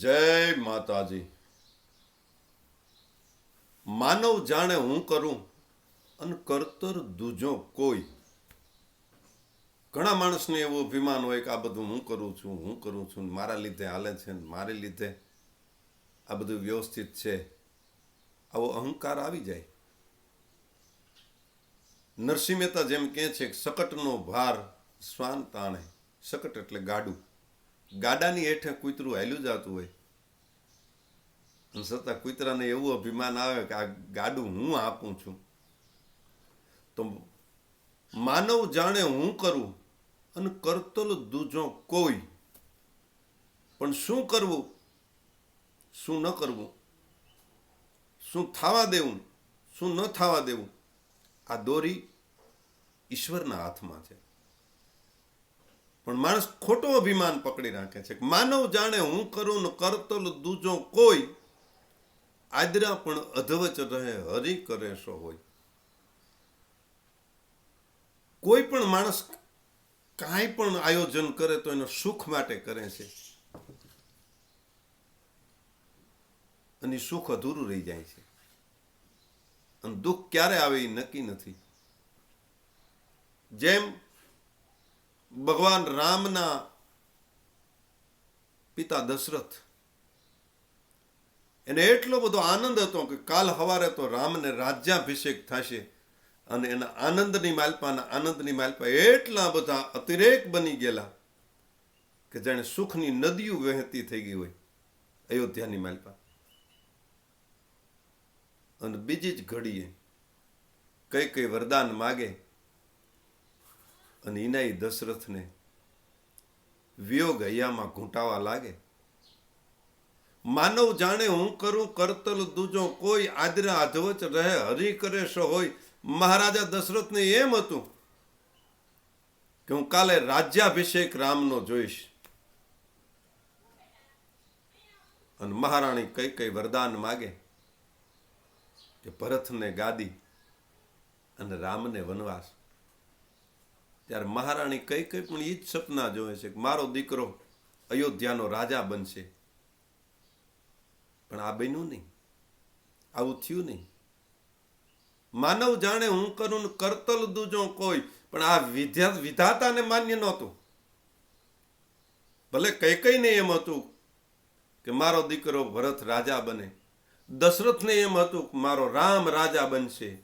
જય માતાજી. માનવ જાણે હું કરું અને કરતર દૂજો કોઈ. ઘણા માણસને એવું અભિમાન હોય કે આ બધું હું કરું છું, હું કરું છું મારા લીધે હાલે છે, ને મારે લીધે આ બધું વ્યવસ્થિત છે. આવો અહંકાર આવી જાય. નરસિંહ મહેતા જેમ કહે છે કે સકટનો ભાર શ્વાન તાણે, સકટ એટલે ગાડું. ગાડાની હેઠે કૂતરું હાલ્યું જતું હોય છતાં કૂતરાને એવું અભિમાન આવે કે આ ગાડું હું આપું છું. તો માનવ જાણે હું કરું અને કરતલ દૂજો કોઈ. પણ શું કરવું? શું ન કરવું? શું થવા દેવું? શું ન થવા દેવું? આ દોરી ઈશ્વરના હાથમાં છે. પણ માણસ ખોટો અભિમાન પકડી રાખે છે માનવ જાણે હું કરું ને કરતલ દૂજો કોઈ. આદરા પણ અધવચ રહે, હરી કરે સો હોય. કોઈ પણ માણસ કાંઈ પણ આયોજન કરે તો એનો સુખ માટે કરે છે. અને સુખ અધૂરું રહી જાય છે. અને દુઃખ ક્યારે આવે એ નક્કી નથી. જેમ ભગવાન રામના પિતા દશરથ એને એટલો બધો આનંદ હતો કે કાલ સવારે તો રામને રાજ્યાભિષેક થશે. અને એના આનંદની માલપાના આનંદની માલપા એટલા બધા અતિરેક બની ગયેલા કે જાણે સુખની નદીઓ વહેતી થઈ ગઈ હોય અયોધ્યાની માલપા. અને બીજી જ ઘડીએ કઈ કઈ વરદાન માગે અને ઇનાઈ દશરથને વિયોગ હૈયામાં ઘૂંટાવા લાગે. માનવ જાણે હું કરું કરતલ દૂજો કોઈ આદરા અધવચ રહે, હરી કરે સો હોય. મહારાજા દશરથને એમ હતું કે હું કાલે રાજ્યાભિષેક રામનો જોઈશ. અને મહારાણી કઈ કઈ વરદાન માગે કે ભરતને ગાદી અને રામને વનવાસ. ત્યારે મહારાણી કઈ કઈ પણ એ જ સપના જોવે છે કે મારો દીકરો અયોધ્યાનો રાજા બનશે. પણ આ બન્યું નહીં. આવું થયું નહીં. માનવ જાણે હું કરું ને કરતલ દૂજો કોઈ, પણ આ વિધાતાને માન્ય નહોતું. ભલે કઈ કઈને એમ હતું કે મારો દીકરો ભરત રાજા બને દશરથને એમ હતું કે મારો રામ રાજા બનશે.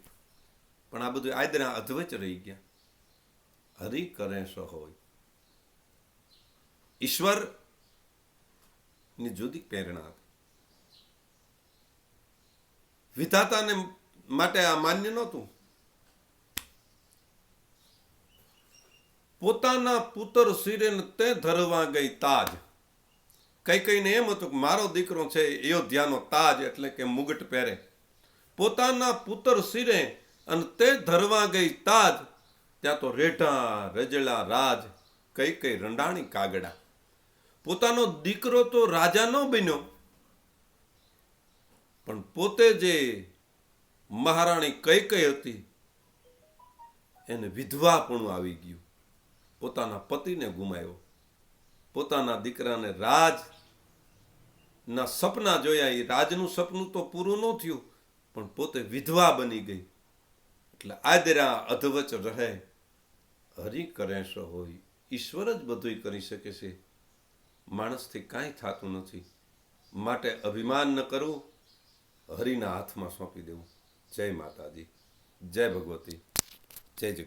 પણ આ બધું આદરા અધવચ રહી ગયા. હરી કરે હોય. ઈશ્વરની જુદી પ્રેરણા હતી. વિધાતાને માટે આ માન્ય નહોતું. પોતાના પુત્ર શિરે તે ધરવા ગઈ તાજ. કઈ કઈને એમ હતું કે મારો દીકરો છે અયોધ્યાનો તાજ એટલે કે મુગટ પહેરે. પોતાના પુત્ર શિરે અને તે ધરવા ગઈ તાજ, ત્યાં તો રેઢા રજળા રાજ, કઈ કઈ રંડાણી કાગડા. પોતાનો દીકરો તો રાજા ન બન્યો. પણ પોતે જે મહારાણી કઈ કઈ હતી, એને વિધવાપણું આવી ગયું. પોતાના પતિને ગુમાવ્યો. પોતાના દીકરાને રાજ ના સપના જોયા. એ રાજનું સપનું તો પૂરું ન થયું, પણ પોતે વિધવા બની ગઈ. એટલે આદરા અધવચ રહે. હરી કરે હોય. ઈશ્વર જ બધું કરી શકે છે. માણસથી કાંઈ થતું નથી. માટે અભિમાન ન કરવું. હરિના હાથમાં સોંપી દેવું. જય માતાજી. જય ભગવતી. જય જગત